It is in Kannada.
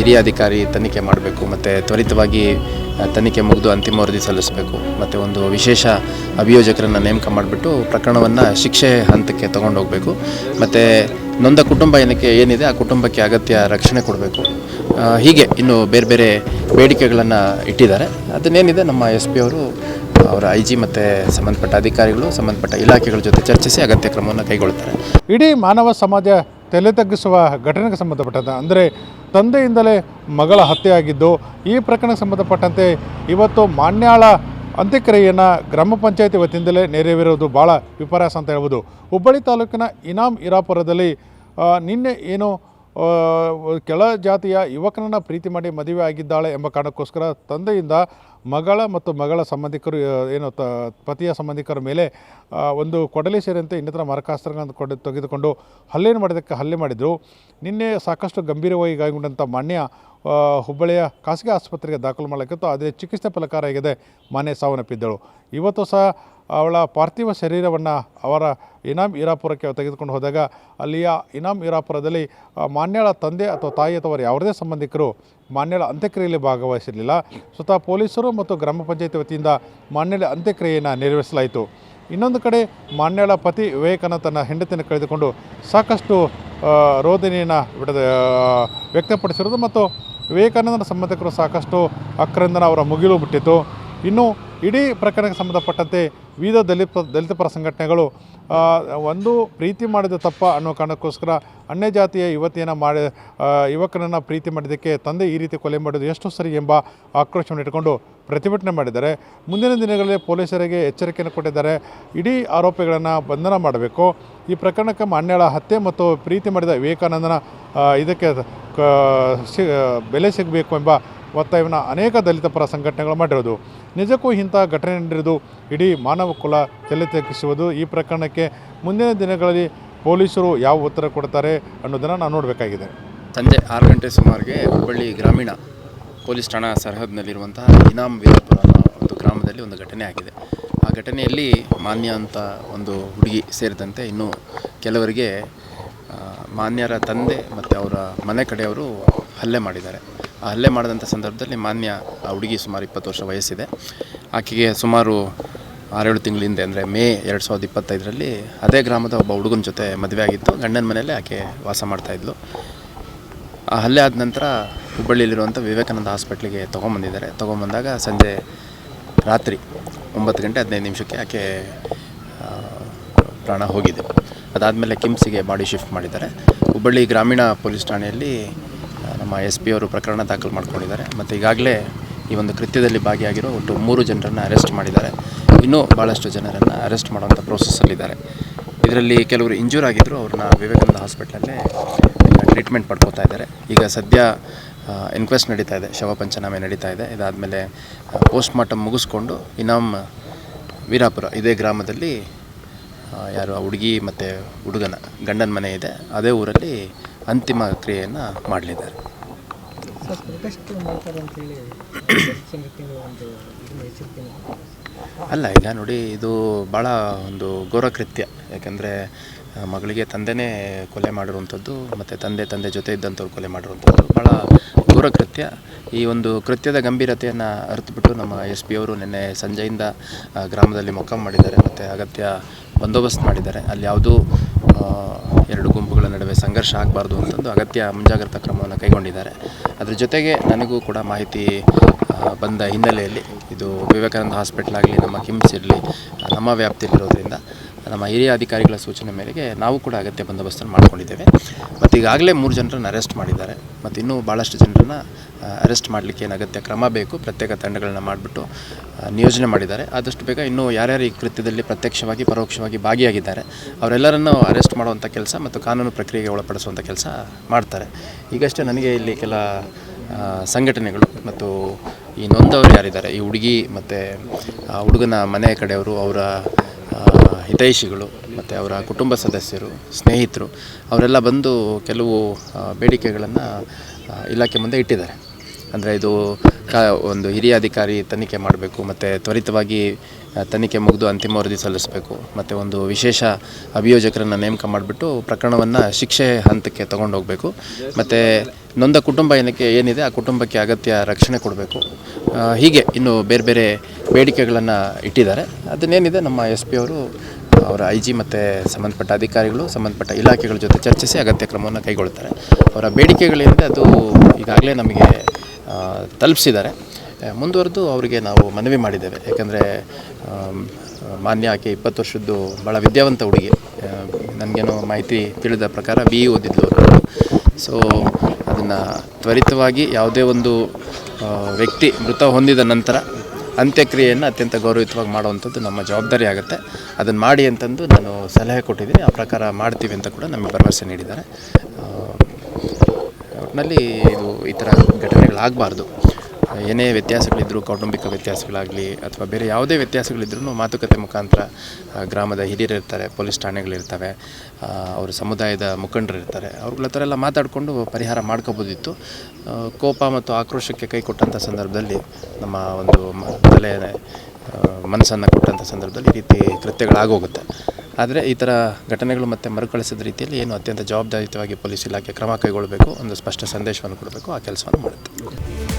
ಹಿರಿಯ ಅಧಿಕಾರಿ ತನಿಖೆ ಮಾಡಬೇಕು, ಮತ್ತು ತ್ವರಿತವಾಗಿ ತನಿಖೆ ಮುಗಿದು ಅಂತಿಮ ವರದಿ ಸಲ್ಲಿಸಬೇಕು, ಮತ್ತು ಒಂದು ವಿಶೇಷ ಅಭಿಯೋಜಕರನ್ನು ನೇಮಕ ಮಾಡಿಬಿಟ್ಟು ಪ್ರಕರಣವನ್ನು ಶಿಕ್ಷೆ ಹಂತಕ್ಕೆ ತಗೊಂಡೋಗಬೇಕು. ಮತ್ತು ನೊಂದ ಕುಟುಂಬ ಏನಕ್ಕೆ, ಏನಿದೆ, ಆ ಕುಟುಂಬಕ್ಕೆ ಅಗತ್ಯ ರಕ್ಷಣೆ ಕೊಡಬೇಕು. ಹೀಗೆ ಇನ್ನು ಬೇರೆ ಬೇರೆ ಬೇಡಿಕೆಗಳನ್ನು ಇಟ್ಟಿದ್ದಾರೆ. ಅದನ್ನೇನಿದೆ, ನಮ್ಮ ಎಸ್ ಪಿ ಅವರು, ಅವರ ಐ ಜಿ ಮತ್ತು ಸಂಬಂಧಪಟ್ಟ ಅಧಿಕಾರಿಗಳು, ಸಂಬಂಧಪಟ್ಟ ಇಲಾಖೆಗಳ ಜೊತೆ ಚರ್ಚಿಸಿ ಅಗತ್ಯ ಕ್ರಮವನ್ನು ಕೈಗೊಳ್ಳುತ್ತಾರೆ ಇಡೀ ಮಾನವ ಸಮಾಜ ತಲೆ ತಗ್ಗಿಸುವ ಘಟನೆಗೆ ಸಂಬಂಧಪಟ್ಟಂತೆ, ಅಂದರೆ ತಂದೆಯಿಂದಲೇ ಮಗಳ ಹತ್ಯೆಯಾಗಿದ್ದು, ಈ ಪ್ರಕರಣಕ್ಕೆ ಸಂಬಂಧಪಟ್ಟಂತೆ ಇವತ್ತು ಮಾನ್ಯಾಳ ಅಂತ್ಯಕ್ರಿಯೆಯನ್ನು ಗ್ರಾಮ ಪಂಚಾಯತಿ ವತಿಯಿಂದಲೇ ನೆರವೇರುವುದು ಭಾಳ ವಿಪರ್ಯಾಸ ಅಂತ ಹೇಳ್ಬೋದು. ಹುಬ್ಬಳ್ಳಿ ತಾಲೂಕಿನ ಇನಾಮ್ ಇರಾಪುರದಲ್ಲಿ ನಿನ್ನೆ ಏನು ಕೆಳ ಜಾತಿಯ ಯುವಕನನ್ನು ಪ್ರೀತಿ ಮಾಡಿ ಮದುವೆ ಆಗಿದ್ದಾಳೆ ಎಂಬ ಕಾರಣಕ್ಕೋಸ್ಕರ ತಂದೆಯಿಂದ ಮಗಳ ಮತ್ತು ಮಗಳ ಸಂಬಂಧಿಕರು ಏನು ತ, ಪತಿಯ ಸಂಬಂಧಿಕರ ಮೇಲೆ ಒಂದು ಕೊಡಲಿ ಸೇರಿದಂತೆ ಇನ್ನಿತರ ಮರಕಾಸ್ತ್ರಗಳನ್ನು ಕೊಡ, ತೆಗೆದುಕೊಂಡು ಹಲ್ಲೆಯನ್ನು ಮಾಡಿದ್ದಕ್ಕೆ ಹಲ್ಲೆ ಮಾಡಿದರು. ನಿನ್ನೆ ಸಾಕಷ್ಟು ಗಂಭೀರವಾಗಿ ಗಾಯಗೊಂಡಂಥ ಮಾನ್ಯ ಹುಬ್ಬಳ್ಳಿಯ ಖಾಸಗಿ ಆಸ್ಪತ್ರೆಗೆ ದಾಖಲು ಮಾಡಲಾಗಿತ್ತು. ಆದರೆ ಚಿಕಿತ್ಸೆ ಫಲಕಾರಿಯಾಗಿದೆ ಮಾನ್ಯ ಸಾವನ್ನಪ್ಪಿದ್ದಳು. ಇವತ್ತು ಸಹ ಅವಳ ಪಾರ್ಥಿವ ಶರೀರವನ್ನು ಅವರ ಇನಾಮ್ ಇರಾಪುರಕ್ಕೆ ತೆಗೆದುಕೊಂಡು ಹೋದಾಗ ಅಲ್ಲಿಯ ಇನಾಮ್ ಇರಾಪುರದಲ್ಲಿ ಮಾನ್ಯಳ ತಂದೆ ಅಥವಾ ತಾಯಿ ಅಥವಾ ಯಾವುದೇ ಸಂಬಂಧಿಕರು ಮಾನ್ಯಳ ಅಂತ್ಯಕ್ರಿಯೆಯಲ್ಲಿ ಭಾಗವಹಿಸಿರಲಿಲ್ಲ. ಸ್ವತಃ ಪೊಲೀಸರು ಮತ್ತು ಗ್ರಾಮ ಪಂಚಾಯತಿ ವತಿಯಿಂದ ಮಾನ್ಯಳ ಅಂತ್ಯಕ್ರಿಯೆಯನ್ನು ನೆರವೇರಿಸಲಾಯಿತು. ಇನ್ನೊಂದು ಕಡೆ ಮಾನ್ಯಳ ಪತಿ ವಿವೇಕಾನಂದ ತನ್ನ ಹೆಂಡತಿಯನ್ನು ಕಳೆದುಕೊಂಡು ಸಾಕಷ್ಟು ರೋದನೆಯನ್ನು ಬಿಡದ ವ್ಯಕ್ತಪಡಿಸಿರೋದು ಮತ್ತು ವಿವೇಕಾನಂದನ ಸಂಬಂಧಿಕರು ಸಾಕಷ್ಟು ಅಕ್ರಂದನ ಅವರ ಮುಗಿಲು ಬಿಟ್ಟಿತ್ತು ಇನ್ನು ಇಡೀ ಪ್ರಕರಣಕ್ಕೆ ಸಂಬಂಧಪಟ್ಟಂತೆ ವಿವಿಧ ದಲಿತ ದಲಿತ ಪರ ಸಂಘಟನೆಗಳು ಒಂದು ಪ್ರೀತಿ ಮಾಡಿದ ತಪ್ಪ ಅನ್ನೋ ಕಾರಣಕ್ಕೋಸ್ಕರ ಅನ್ಯ ಜಾತಿಯ ಯುವತಿಯನ್ನು ಮಾಡಿ ಯುವಕನನ್ನು ಪ್ರೀತಿ ಮಾಡಿದ್ದಕ್ಕೆ ತಂದೆ ಈ ರೀತಿ ಕೊಲೆ ಮಾಡೋದು ಎಷ್ಟು ಸರಿ ಎಂಬ ಆಕ್ರೋಶವನ್ನು ಇಟ್ಟುಕೊಂಡು ಪ್ರತಿಭಟನೆ ಮಾಡಿದ್ದಾರೆ. ಮುಂದಿನ ದಿನಗಳಲ್ಲಿ ಪೊಲೀಸರಿಗೆ ಎಚ್ಚರಿಕೆಯನ್ನು ಕೊಟ್ಟಿದ್ದಾರೆ. ಇಡೀ ಆರೋಪಿಗಳನ್ನು ಬಂಧನ ಮಾಡಬೇಕು. ಈ ಪ್ರಕರಣಕ್ಕೆ ಮಾನ್ಯಳ ಹತ್ಯೆ ಮತ್ತು ಪ್ರೀತಿ ಮಾಡಿದ ವಿವೇಕಾನಂದನ ಇದಕ್ಕೆ ಬೆಲೆ ಸಿಗಬೇಕು ಎಂಬ ಒತ್ತಾಯವನ್ನು ಅನೇಕ ದಲಿತ ಪರ ಸಂಘಟನೆಗಳು ಮಾಡಿರೋದು. ನಿಜಕ್ಕೂ ಇಂಥ ಘಟನೆ ನಡೆದು ಇಡೀ ಮಾನವ ಕುಲ ತಲೆ ತಗ್ಗಿಸುವುದು ಈ ಪ್ರಕರಣಕ್ಕೆ ಮುಂದಿನ ದಿನಗಳಲ್ಲಿ ಪೊಲೀಸರು ಯಾವ ಉತ್ತರ ಕೊಡ್ತಾರೆ ಅನ್ನೋದನ್ನು ನಾನು ನೋಡಬೇಕಾಗಿದೆ. ಸಂಜೆ ಆರು ಗಂಟೆ ಸುಮಾರಿಗೆ ಹುಬ್ಬಳ್ಳಿ ಗ್ರಾಮೀಣ ಪೊಲೀಸ್ ಠಾಣಾ ಸರಹದ್ನಲ್ಲಿರುವಂತಹ ಇನಾಮ್ ವೀರಪುರ ಒಂದು ಗ್ರಾಮದಲ್ಲಿ ಒಂದು ಘಟನೆ ಆಗಿದೆ. ಆ ಘಟನೆಯಲ್ಲಿ ಮಾನ್ಯ ಅಂತ ಒಂದು ಹುಡುಗಿ ಸೇರಿದಂತೆ ಇನ್ನೂ ಕೆಲವರಿಗೆ ಮಾನ್ಯರ ತಂದೆ ಮತ್ತು ಅವರ ಮನೆ ಕಡೆಯವರು ಹಲ್ಲೆ ಮಾಡಿದ್ದಾರೆ. ಹಲ್ಲೆ ಮಾಡಿದಂಥ ಸಂದರ್ಭದಲ್ಲಿ ಮಾನ್ಯ ಆ ಹುಡುಗಿ ಸುಮಾರು ಇಪ್ಪತ್ತು ವರ್ಷ ವಯಸ್ಸಿದೆ. ಆಕೆಗೆ ಸುಮಾರು ಆರೇಳು ತಿಂಗಳ ಹಿಂದೆ, ಅಂದರೆ ಮೇ ಎರಡು ಸಾವಿರದ ಇಪ್ಪತ್ತೈದರಲ್ಲಿ ಅದೇ ಗ್ರಾಮದ ಒಬ್ಬ ಹುಡುಗನ ಜೊತೆ ಮದುವೆ ಆಗಿತ್ತು. ಗಂಡನ ಮನೆಯಲ್ಲೇ ಆಕೆ ವಾಸ ಮಾಡ್ತಾಯಿದ್ಲು ಆ ಹಲ್ಲೆ ಆದ ನಂತರ ಹುಬ್ಬಳ್ಳಿಯಲ್ಲಿರುವಂಥ ವಿವೇಕಾನಂದ ಹಾಸ್ಪಿಟ್ಲಿಗೆ ತೊಗೊಂಬಂದಿದ್ದಾರೆ. ತೊಗೊಂಬಂದಾಗ ಸಂಜೆ ರಾತ್ರಿ ಒಂಬತ್ತು ಗಂಟೆ ಹದಿನೈದು ನಿಮಿಷಕ್ಕೆ ಆಕೆ ಪ್ರಾಣ ಹೋಗಿದೆ. ಅದಾದಮೇಲೆ ಕಿಮ್ಸಿಗೆ ಬಾಡಿ ಶಿಫ್ಟ್ ಮಾಡಿದ್ದಾರೆ. ಹುಬ್ಬಳ್ಳಿ ಗ್ರಾಮೀಣ ಪೊಲೀಸ್ ಠಾಣೆಯಲ್ಲಿ ನಮ್ಮ ಎಸ್ ಪಿ ಅವರು ಪ್ರಕರಣ ದಾಖಲು ಮಾಡ್ಕೊಂಡಿದ್ದಾರೆ. ಮತ್ತು ಈಗಾಗಲೇ ಈ ಒಂದು ಕೃತ್ಯದಲ್ಲಿ ಭಾಗಿಯಾಗಿರೋ ಒಟ್ಟು ಮೂರು ಜನರನ್ನು ಅರೆಸ್ಟ್ ಮಾಡಿದ್ದಾರೆ. ಇನ್ನೂ ಭಾಳಷ್ಟು ಜನರನ್ನು ಅರೆಸ್ಟ್ ಮಾಡುವಂಥ ಪ್ರೋಸೆಸ್ಸಲ್ಲಿದ್ದಾರೆ ಇದರಲ್ಲಿ ಕೆಲವರು ಇಂಜೂರ್ ಆಗಿದ್ದರು ಅವ್ರನ್ನ ವಿವೇಕಾನಂದ ಹಾಸ್ಪಿಟ್ಲಲ್ಲೇ ಟ್ರೀಟ್ಮೆಂಟ್ ಪಡ್ಕೋತಾ ಇದ್ದಾರೆ. ಈಗ ಸದ್ಯ ಇನ್ಕ್ವೆಸ್ಟ್ ನಡೀತಾ ಇದೆ. ಶವ ಪಂಚನಾಮೆ ನಡೀತಾ ಇದೆ. ಇದಾದಮೇಲೆ ಪೋಸ್ಟ್ ಮಾರ್ಟಮ್ ಮುಗಿಸ್ಕೊಂಡು ಇನಾಮ್ ವೀರಾಪುರ, ಇದೇ ಗ್ರಾಮದಲ್ಲಿ ಯಾರು, ಆ ಹುಡುಗಿ ಮತ್ತು ಹುಡುಗನ ಗಂಡನ ಮನೆ ಇದೆ. ಅದೇ ಊರಲ್ಲಿ ಅಂತಿಮ ಕ್ರಿಯೆಯನ್ನು ಮಾಡಲಿದ್ದಾರೆ. ಅಲ್ಲ ಈಗ ನೋಡಿ, ಇದು ಭಾಳ ಒಂದು ಘೋರ ಕೃತ್ಯ ಯಾಕಂದರೆ ಮಗಳಿಗೆ ತಂದೆನೇ ಕೊಲೆ ಮಾಡಿರುವಂಥದ್ದು, ಮತ್ತು ತಂದೆ ತಂದೆ ಜೊತೆ ಇದ್ದಂಥವ್ರು ಕೊಲೆ ಮಾಡಿರುವಂಥದ್ದು. ಭಾಳ ಘೋರ ಕೃತ್ಯ ಈ ಒಂದು ಕೃತ್ಯದ ಗಂಭೀರತೆಯನ್ನು ಅರಿತುಬಿಟ್ಟು ನಮ್ಮ ಎಸ್ ಪಿ ಅವರು ನಿನ್ನೆ ಸಂಜೆಯಿಂದ ಗ್ರಾಮದಲ್ಲಿ ಮೊಕ್ಕಂ ಮಾಡಿದ್ದಾರೆ, ಮತ್ತು ಅಗತ್ಯ ಬಂದೋಬಸ್ತ್ ಮಾಡಿದ್ದಾರೆ. ಅಲ್ಲಿ ಯಾವುದೂ ಎರಡು ಗುಂಪುಗಳ ನಡುವೆ ಸಂಘರ್ಷ ಆಗಬಾರ್ದು ಅಂತಂದು ಅಗತ್ಯ ಮುಂಜಾಗ್ರತಾ ಕ್ರಮವನ್ನು ಕೈಗೊಂಡಿದ್ದಾರೆ. ಅದ್ರ ಜೊತೆಗೆ ನನಗೂ ಕೂಡ ಮಾಹಿತಿ ಬಂದ ಹಿನ್ನೆಲೆಯಲ್ಲಿ ಇದು ವಿವೇಕಾನಂದ ಹಾಸ್ಪಿಟ್ಲ್ ಆಗಲಿ, ನಮ್ಮ ಕಿಮ್ಸ್ ಇರಲಿ, ನಮ್ಮ ವ್ಯಾಪ್ತಿಯಲ್ಲಿರೋದ್ರಿಂದ ನಮ್ಮ ಹಿರಿಯ ಅಧಿಕಾರಿಗಳ ಸೂಚನೆ ಮೇರೆಗೆ ನಾವು ಕೂಡ ಅಗತ್ಯ ಬಂದೋಬಸ್ತನ್ನು ಮಾಡ್ಕೊಂಡಿದ್ದೇವೆ. ಮತ್ತು ಈಗಾಗಲೇ ಮೂರು ಜನರನ್ನು ಅರೆಸ್ಟ್ ಮಾಡಿದ್ದಾರೆ. ಮತ್ತು ಇನ್ನೂ ಭಾಳಷ್ಟು ಜನರನ್ನು ಅರೆಸ್ಟ್ ಮಾಡಲಿಕ್ಕೆ ಏನು ಅಗತ್ಯ ಕ್ರಮ ಬೇಕು, ಪ್ರತ್ಯೇಕ ತಂಡಗಳನ್ನ ಮಾಡಿಬಿಟ್ಟು ನಿಯೋಜನೆ ಮಾಡಿದ್ದಾರೆ. ಆದಷ್ಟು ಬೇಗ ಇನ್ನೂ ಯಾರ್ಯಾರು ಈ ಕೃತ್ಯದಲ್ಲಿ ಪ್ರತ್ಯಕ್ಷವಾಗಿ, ಪರೋಕ್ಷವಾಗಿ ಭಾಗಿಯಾಗಿದ್ದಾರೆ, ಅವರೆಲ್ಲರನ್ನು ಅರೆಸ್ಟ್ ಮಾಡುವಂಥ ಕೆಲಸ ಮತ್ತು ಕಾನೂನು ಪ್ರಕ್ರಿಯೆಗೆ ಒಳಪಡಿಸುವಂಥ ಕೆಲಸ ಮಾಡ್ತಾರೆ. ಈಗಷ್ಟೇ ನನಗೆ ಇಲ್ಲಿ ಕೆಲ ಸಂಘಟನೆಗಳು ಮತ್ತು ಈ ನೊಂದವರು ಯಾರಿದ್ದಾರೆ, ಈ ಹುಡುಗಿ ಮತ್ತು ಹುಡುಗನ ಮನೆ ಕಡೆಯವರು, ಅವರ ಹಿತೈಷಿಗಳು ಮತ್ತು ಅವರ ಕುಟುಂಬ ಸದಸ್ಯರು, ಸ್ನೇಹಿತರು, ಅವರೆಲ್ಲ ಬಂದು ಕೆಲವು ಬೇಡಿಕೆಗಳನ್ನು ಇಲಾಖೆ ಮುಂದೆ ಇಟ್ಟಿದ್ದಾರೆ. ಅಂದರೆ ಇದು ಕಾ ಒಂದು ಹಿರಿಯ ಅಧಿಕಾರಿ ತನಿಖೆ ಮಾಡಬೇಕು, ಮತ್ತು ತ್ವರಿತವಾಗಿ ತನಿಖೆ ಮುಗಿದು ಅಂತಿಮ ವರದಿ ಸಲ್ಲಿಸಬೇಕು, ಮತ್ತು ಒಂದು ವಿಶೇಷ ಅಭಿಯೋಜಕರನ್ನು ನೇಮಕ ಮಾಡಿಬಿಟ್ಟು ಪ್ರಕರಣವನ್ನು ಶಿಕ್ಷೆ ಹಂತಕ್ಕೆ ತಗೊಂಡೋಗಬೇಕು. ಮತ್ತು ನೊಂದ ಕುಟುಂಬ ಏನಕ್ಕೆ ಏನಿದೆ, ಆ ಕುಟುಂಬಕ್ಕೆ ಅಗತ್ಯ ರಕ್ಷಣೆ ಕೊಡಬೇಕು. ಹೀಗೆ ಇನ್ನು ಬೇರೆ ಬೇರೆ ಬೇಡಿಕೆಗಳನ್ನು ಇಟ್ಟಿದ್ದಾರೆ. ಅದನ್ನೇನಿದೆ, ನಮ್ಮ ಎಸ್ ಪಿ ಅವರು, ಅವರ ಐ ಜಿ ಮತ್ತು ಸಂಬಂಧಪಟ್ಟ ಅಧಿಕಾರಿಗಳು, ಸಂಬಂಧಪಟ್ಟ ಇಲಾಖೆಗಳ ಜೊತೆ ಚರ್ಚಿಸಿ ಅಗತ್ಯ ಕ್ರಮವನ್ನು ಕೈಗೊಳ್ತಾರೆ. ಅವರ ಬೇಡಿಕೆಗಳೇನಿದೆ ಅದು ಈಗಾಗಲೇ ನಮಗೆ ತಲುಪಿಸಿದ್ದಾರೆ. ಮುಂದುವರೆದು ಅವರಿಗೆ ನಾವು ಮನವಿ ಮಾಡಿದ್ದೇವೆ. ಯಾಕಂದರೆ ಮಾನ್ಯ ಆಕೆ ಇಪ್ಪತ್ತು ವರ್ಷದ್ದು ಭಾಳ ವಿದ್ಯಾವಂತ ಹುಡುಗಿ. ನನಗೇನೋ ಮಾಹಿತಿ ತಿಳಿದ ಪ್ರಕಾರ ಬಿ ಇ ಅವರು. ಸೊ ಅದನ್ನು ತ್ವರಿತವಾಗಿ ಯಾವುದೇ ಒಂದು ವ್ಯಕ್ತಿ ಮೃತ ಹೊಂದಿದ ನಂತರ ಅಂತ್ಯಕ್ರಿಯೆಯನ್ನು ಅತ್ಯಂತ ಗೌರವಯುತವಾಗಿ ಮಾಡುವಂಥದ್ದು ನಮ್ಮ ಜವಾಬ್ದಾರಿ ಆಗುತ್ತೆ. ಅದನ್ನು ಮಾಡಿ ಅಂತಂದು ನಾನು ಸಲಹೆ ಕೊಟ್ಟಿದ್ದೀನಿ. ಆ ಪ್ರಕಾರ ಮಾಡ್ತೀವಿ ಅಂತ ಕೂಡ ನಮಗೆ ಭರವಸೆ ನೀಡಿದ್ದಾರೆ. ಒಟ್ಟಿನಲ್ಲಿ ಇದು ಈ ಥರ ಘಟನೆಗಳಾಗಬಾರ್ದು. ಏನೇ ವ್ಯತ್ಯಾಸಗಳಿದ್ದರೂ ಕೌಟುಂಬಿಕ ವ್ಯತ್ಯಾಸಗಳಾಗಲಿ ಅಥವಾ ಬೇರೆ ಯಾವುದೇ ವ್ಯತ್ಯಾಸಗಳಿದ್ರೂ ಮಾತುಕತೆ ಮುಖಾಂತರ ಗ್ರಾಮದ ಹಿರಿಯರು ಇರ್ತಾರೆ ಪೊಲೀಸ್ ಠಾಣೆಗಳಿರ್ತವೆ ಅವರು ಸಮುದಾಯದ ಮುಖಂಡರು ಇರ್ತಾರೆ ಅವ್ರುಗಳ ಹತ್ರ ಎಲ್ಲ ಮಾತಾಡಿಕೊಂಡು ಪರಿಹಾರ ಮಾಡ್ಕೋಬೋದಿತ್ತು. ಕೋಪ ಮತ್ತು ಆಕ್ರೋಶಕ್ಕೆ ಕೈ ಕೊಟ್ಟಂಥ ಸಂದರ್ಭದಲ್ಲಿ, ನಮ್ಮ ಒಂದು ತಲೆ ಮನಸ್ಸನ್ನು ಕೊಟ್ಟಂಥ ಸಂದರ್ಭದಲ್ಲಿ ಈ ರೀತಿ ಕೃತ್ಯಗಳಾಗೋಗುತ್ತೆ. ಆದರೆ ಈ ಥರ ಘಟನೆಗಳು ಮತ್ತೆ ಮರುಕಳಿಸಿದ ರೀತಿಯಲ್ಲಿ ಏನು ಅತ್ಯಂತ ಜವಾಬ್ದಾರಿಯುತವಾಗಿ ಪೊಲೀಸ್ ಇಲಾಖೆ ಕ್ರಮ ಕೈಗೊಳ್ಳಬೇಕು ಒಂದು ಸ್ಪಷ್ಟ ಸಂದೇಶವನ್ನು ಕೊಡಬೇಕು, ಆ ಕೆಲಸವನ್ನು ಮಾಡುತ್ತೆ.